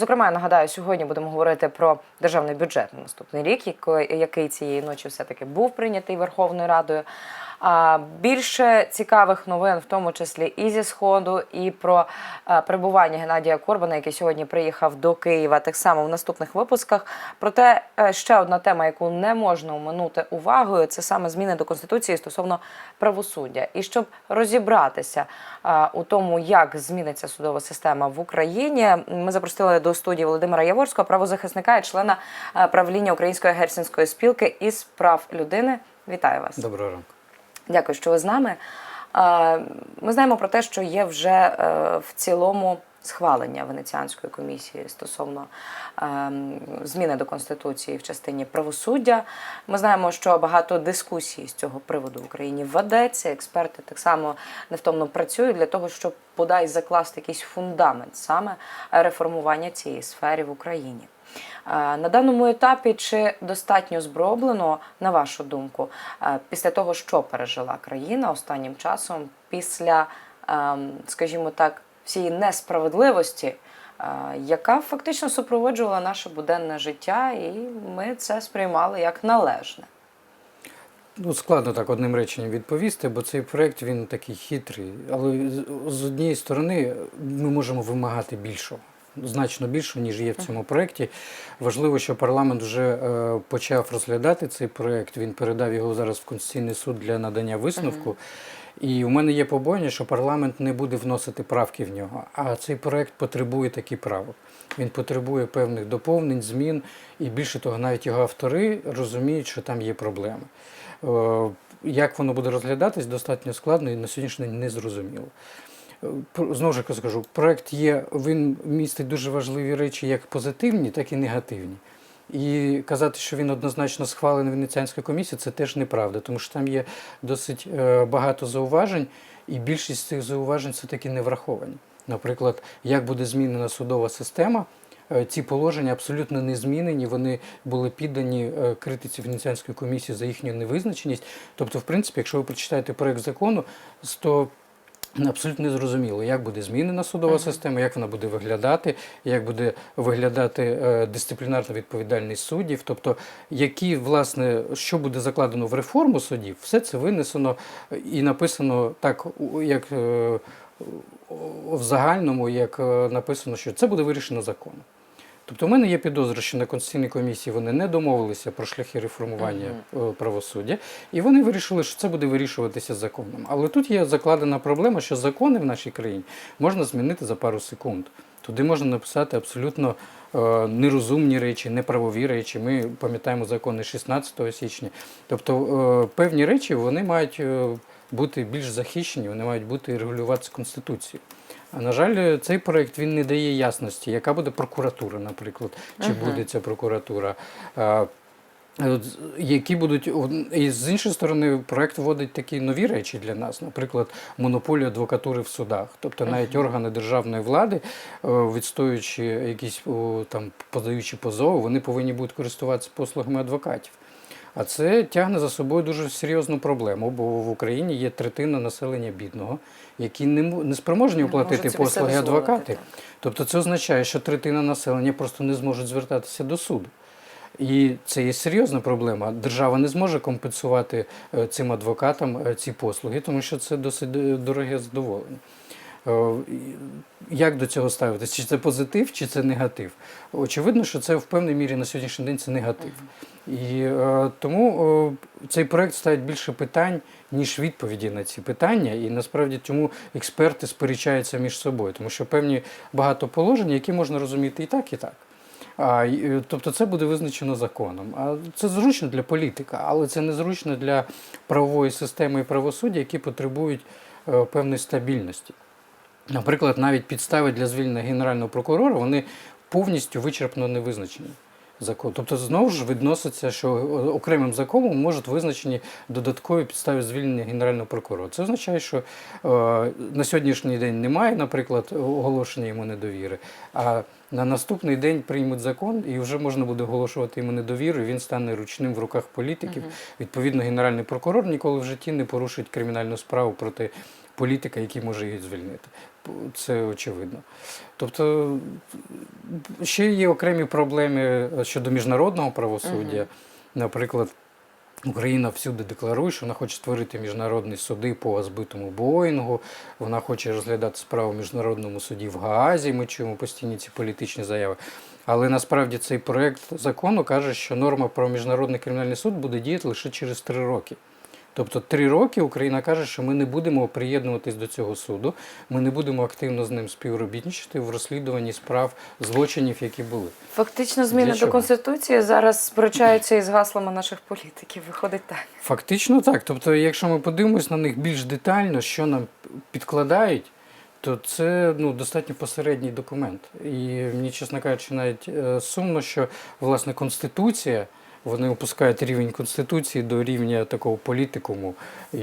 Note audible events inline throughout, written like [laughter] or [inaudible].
Зокрема, я нагадаю, сьогодні будемо говорити про державний бюджет на наступний рік, який- цієї ночі все-таки був прийнятий Верховною Радою. Більше цікавих новин, в тому числі і зі сходу, і про перебування Геннадія Корбана, який сьогодні приїхав до Києва, так само в наступних випусках. Проте е, ще одна тема, яку не можна оминути увагою, це саме зміни до конституції стосовно правосуддя. І щоб розібратися у тому, як зміниться судова система в Україні, ми запросили до студії Володимира Яворського, правозахисника і члена е, правління Української гельсінської спілки із прав людини. Вітаю вас. Доброго ранку. Дякую, що ви з нами. Ми знаємо про те, що є вже е, в цілому схвалення Венеціанської комісії стосовно е, зміни до конституції в частині правосуддя. Ми знаємо, що багато дискусій з цього приводу в Україні ведеться. Експерти так само невтомно працюють для того, щоб подай закласти якийсь фундамент саме реформування цієї сфери в Україні. Е, На даному етапі чи достатньо зброблено, на вашу думку, е, після того, що пережила країна останнім часом, після, ем, скажімо так, всієї несправедливості, е, яка фактично супроводжувала наше буденне життя, і ми це сприймали як належне. Ну, складно так одним реченням відповісти, бо цей проект він такий хитрий. Але з- з однієї сторони ми можемо вимагати більшого. Значно більшого, ніж є в цьому проєкті. Важливо, що парламент вже е, почав розглядати цей проєкт. Він передав його зараз в Конституційний суд для надання висновку. І у мене є побоєння, що парламент не буде вносити правки в нього. А цей проект потребує такі правок. Він потребує певних доповнень, змін, і більше того, навіть його автори розуміють, що там є проблеми. Е, Як воно буде розглядатись, достатньо складно і на сьогоднішній день не зрозуміло. Про- Знову ж скажу, проект є, він містить дуже важливі речі, як позитивні, так і негативні. І казати, що він однозначно схвалений Венеціанською комісією, це теж неправда, тому що там є досить е, багато зауважень, і більшість цих зауважень все-таки не враховані. Наприклад, як буде змінена судова система, е, ці положення абсолютно не змінені, вони були піддані е, критиці Венеціанської комісії за їхню невизначеність. Тобто, в принципі, якщо ви прочитаєте проект закону, то Абсолютно не зрозуміло, як буде змінена судова система, як вона буде виглядати, як буде виглядати е, дисциплінарна відповідальність суддів. Тобто, які, власне, що буде закладено в реформу судів, все це винесено і написано так, як е, в загальному, як е, написано, що це буде вирішено законом. Тобто, у мене є підозра, що на Конституційній комісії вони не домовилися про шляхи реформування е, правосуддя, і вони вирішили, що це буде вирішуватися законом. Але тут є закладена проблема, що закони в нашій країні можна змінити за пару секунд. Туди можна написати абсолютно е, нерозумні речі, неправові речі. Ми пам'ятаємо закони 16 січня. Тобто е, певні речі вони мають е, бути більш захищені, вони мають бути регулюватися Конституцією. А на жаль, цей проект він не дає ясності, яка буде прокуратура, наприклад, чи буде ця прокуратура. Які будуть і з іншої сторони, проект вводить такі нові речі для нас, наприклад, монополію адвокатури в судах. Тобто навіть органи державної влади, е, відстоюючи якісь там подаючи позови, вони повинні будуть користуватися послугами адвокатів. А це тягне за собою дуже серйозну проблему, бо в Україні є третина населення бідного, які не, не спроможні оплатити послуги адвокатів. Тобто це означає, що третина населення просто не зможуть звертатися до суду. І це є серйозна проблема. Держава не зможе компенсувати е, цим адвокатам е, ці послуги, тому що це досить е, дороге задоволення. Е, Як до цього ставитися? Чи це позитив, чи це негатив? Очевидно, що це в певній мірі на сьогоднішній день це негатив. І е, тому е, цей проект ставить більше питань, ніж відповіді на ці питання. І насправді тому експерти сперечаються між собою, тому що певні багато положень, які можна розуміти і так, і так. А, і, тобто це буде визначено законом. А це зручно для політика, але це незручно для правової системи і правосуддя, які потребують е, певної стабільності. Наприклад, навіть підстави для звільнення генерального прокурора вони повністю вичерпно не визначені. Закон. Тобто знову ж відноситься, що окремим законом можуть визначені додаткові підстави звільнення генерального прокурора. Це означає, що е, на сьогоднішній день немає, наприклад, оголошення йому недовіри, а на наступний день приймуть закон і вже можна буде оголошувати йому недовіру, і він стане ручним в руках політиків. Відповідно, генеральний прокурор ніколи в житті не порушить кримінальну справу проти політика, який може її звільнити. це очевидно. Тобто ще є окремі проблеми щодо міжнародного правосуддя. Наприклад, Україна всюди декларує, що вона хоче створити міжнародні суди по збитому Боїнгу. Вона хоче розглядати справу в міжнародному суді в Гаазі. Ми чуємо постійні ці політичні заяви. Але насправді цей проект закону каже, що норма про міжнародний кримінальний суд буде діяти лише через три роки. Тобто три роки Україна каже, що ми не будемо приєднуватись до цього суду, ми не будемо активно з ним співробітничати в розслідуванні справ злочинів, які були. Фактично, зміни до конституції зараз сперечаються із гаслами наших політиків. Виходить так. Фактично так. Тобто, якщо ми подивимось на них більш детально, що нам підкладають, то це ну, достатньо посередній документ. І мені, чесно кажучи, навіть е, сумно, що власне Конституція. Вони опускають рівень Конституції до рівня такого політикуму. І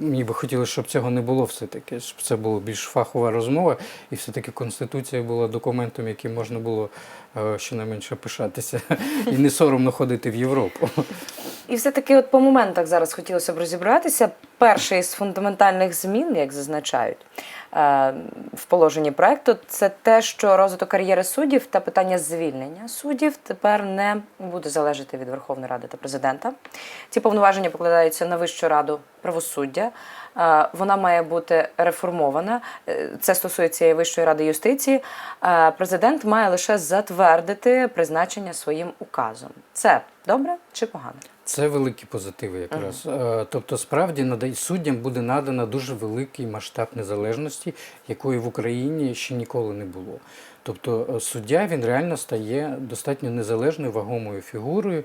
мені би хотілося, щоб цього не було все-таки, щоб це була більш фахова розмова, і все-таки Конституція була документом, яким можна було е, щонайменше пишатися [laughs] і не соромно ходити в Європу. І все-таки, от по моментах зараз хотілося б розібратися. Перший із фундаментальних змін, як зазначають е, в положенні проекту, це те, що розвиток кар'єри суддів та питання звільнення суддів тепер не буде залежати від Верховної Ради та президента. Ці повноваження покладаються на Вищу раду правосуддя. Е, Вона має бути реформована. Е, Це стосується і Вищої ради юстиції. Президент має лише затвердити призначення своїм указом. Це добре чи погано? Це великі позитиви якраз. Е, Тобто, справді надай- суддям буде надано дуже великий масштаб незалежності, якої в Україні ще ніколи не було. Тобто е, суддя він реально стає достатньо незалежною вагомою фігурою.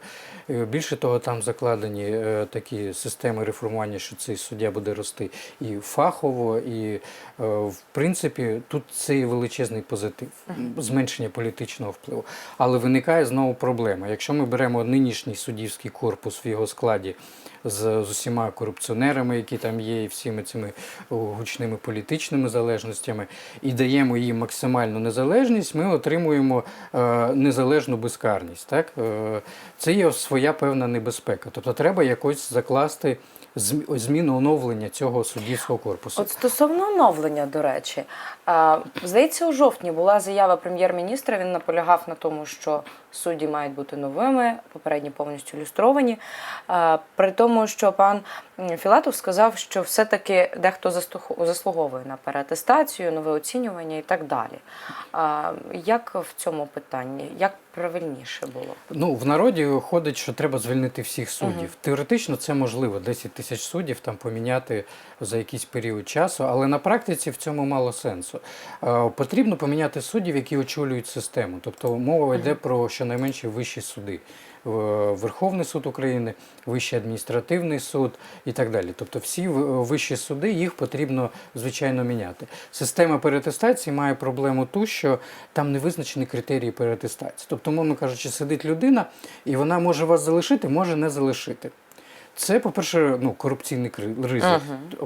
Е, Більше того, там закладені е, такі системи реформування, що цей суддя буде рости і фахово, і в принципі тут це величезний позитив, зменшення політичного впливу. Але виникає знову проблема. Якщо ми беремо нинішній суддівський корпус в його складі з, з усіма корупціонерами, які там є, і всіми цими гучними політичними залежностями, і даємо їм максимальну незалежність, ми отримуємо е, незалежну безкарність. Так? Е, це є своя певна небезпека. Тобто треба якось закласти зм- зміну оновлення цього суддівського корпусу. От стосовно оновлення, до речі, а, здається, у жовтні була заява прем'єр-міністра. Він наполягав на тому, що судді мають бути новими, попередні повністю люстровані. При тому, що пан Філатов сказав, що все-таки дехто заслуговує на переатестацію, нове оцінювання і так далі. Як в цьому питанні? Як правильніше було? Ну, в народі ходить, що треба звільнити всіх суддів. Теоретично це можливо, 10 тисяч суддів там поміняти за якийсь період часу, але на практиці в цьому мало сенсу. Е, Потрібно поміняти суддів, які очолюють систему. Тобто мова йде про щонайменше вищі суди. Верховний суд України, Вищий адміністративний суд і так далі. Тобто всі вищі суди їх потрібно звичайно міняти. Система переатестації має проблему ту, що там не визначені критерії переатестації. Тобто, мовно кажучи, сидить людина, і вона може вас залишити, може не залишити. Це, по-перше, ну, корупційний ризик.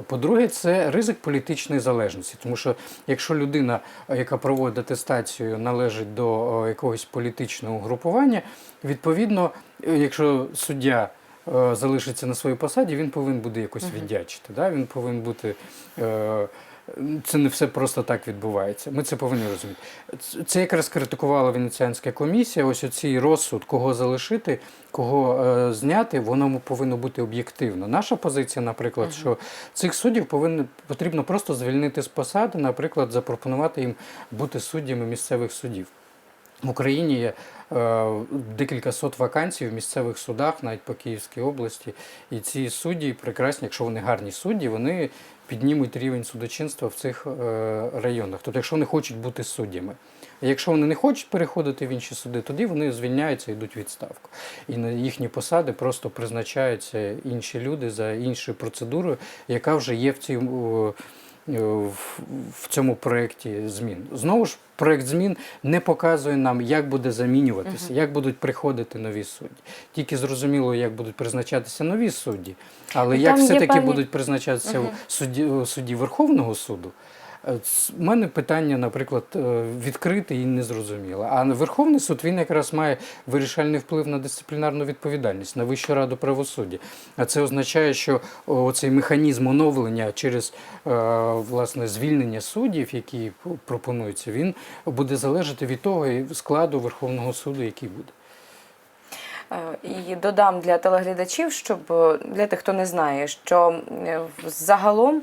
По-друге, це ризик політичної залежності. Тому що якщо людина, яка проводить атестацію, належить до якогось політичного угрупування, відповідно, е, якщо суддя е, залишиться на своїй посаді, він повинен буде якось віддячити. Да? Він повинен бути. е, Це не все просто так відбувається. Ми це повинні розуміти. Це якраз критикувала Венеціанська комісія. Ось оцей розсуд, кого залишити, кого е, зняти, воно повинно бути об'єктивно. Наша позиція, наприклад, що цих суддів повинно потрібно просто звільнити з посади, наприклад, запропонувати їм бути суддями місцевих судів. В Україні є декілька сот вакансій в місцевих судах, навіть по Київській області. І ці судді прекрасні, якщо вони гарні судді, вони піднімуть рівень судочинства в цих е, районах. Тобто, якщо вони хочуть бути суддями. Якщо вони не хочуть переходити в інші суди, тоді вони звільняються і йдуть у відставку. І на їхні посади просто призначаються інші люди за іншою процедурою, яка вже є в цьому. Е, в- цьому проєкті змін. Знову ж, проєкт змін не показує нам, як буде замінюватися, як будуть приходити нові судді. Тільки зрозуміло, як будуть призначатися нові судді, але Ну, як все-таки певні- будуть призначатися судді, судді Верховного суду. У мене питання, наприклад, е, відкрите і незрозуміле. А Верховний суд він якраз має вирішальний вплив на дисциплінарну відповідальність, на Вищу раду правосуддя. А це означає, що цей механізм оновлення через е, власне звільнення суддів, які пропонуються, він буде залежати від того складу Верховного суду, який буде. Е, І додам для телеглядачів, щоб е, для тих, хто не знає, що е, загалом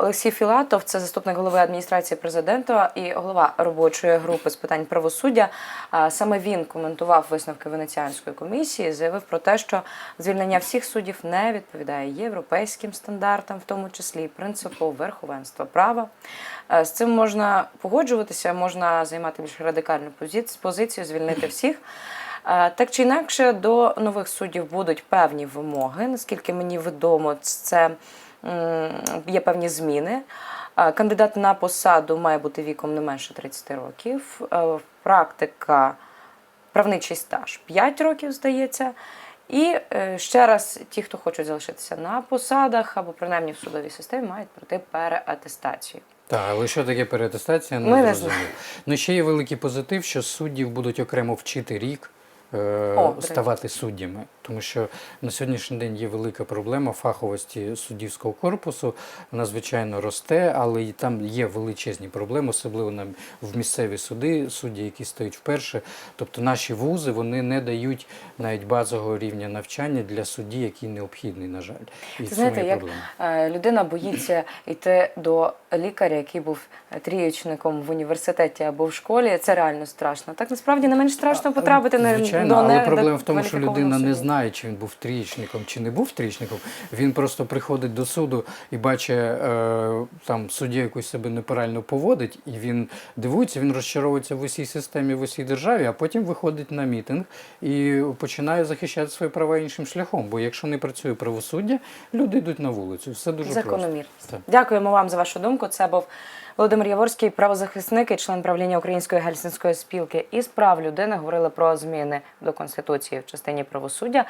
Олексій Філатов, це заступник голови адміністрації президента і голова робочої групи з питань правосуддя. Саме він коментував висновки Венеціанської комісії, заявив про те, що звільнення всіх суддів не відповідає європейським стандартам, в тому числі принципу верховенства права. З цим можна погоджуватися, можна займати більш радикальну позицію, звільнити всіх. Е, Так чи інакше, до нових суддів будуть певні вимоги. Наскільки мені відомо, це є певні зміни. Е, Кандидат на посаду має бути віком не менше 30 років. Е, Практика, правничий стаж 5 років, здається. І ще раз, ті, хто хочуть залишитися на посадах або принаймні в судовій системі, мають пройти переатестацію. Так, але що таке переатестація, Ми не не зрозуміло. Ну ще є великий позитив, що суддів будуть окремо вчити рік. Е, О, Ставати суддями, тому що на сьогоднішній день є велика проблема фаховості суддівського корпусу. Вона звичайно росте, але і там є величезні проблеми, особливо на в місцеві суди, судді, які стають вперше. Тобто наші вузи вони не дають навіть базового рівня навчання для судді, який необхідний, на жаль. І знаєте, як проблема. е, людина боїться йти до лікаря, який був трієчником в університеті або в школі. Це реально страшно. Так насправді не менш страшно потрапити на Звичайно, до але не- проблема в тому, що людина не судді. Знає, чи він був трієчником, чи не був трієчником. Він просто приходить до суду і бачить е, там суддя якось себе неправильно поводить, і він дивується, він розчаровується в усій системі, в усій державі, а потім виходить на мітинг і починає захищати свої права іншим шляхом. Бо якщо не працює правосуддя, люди йдуть на вулицю. Все дуже просто. Так. Дякуємо вам за вашу думку. Це був Володимир Яворський, правозахисник і член правління Української гельсінської спілки із прав людини. Говорили про зміни до конституції в частині правосуддя.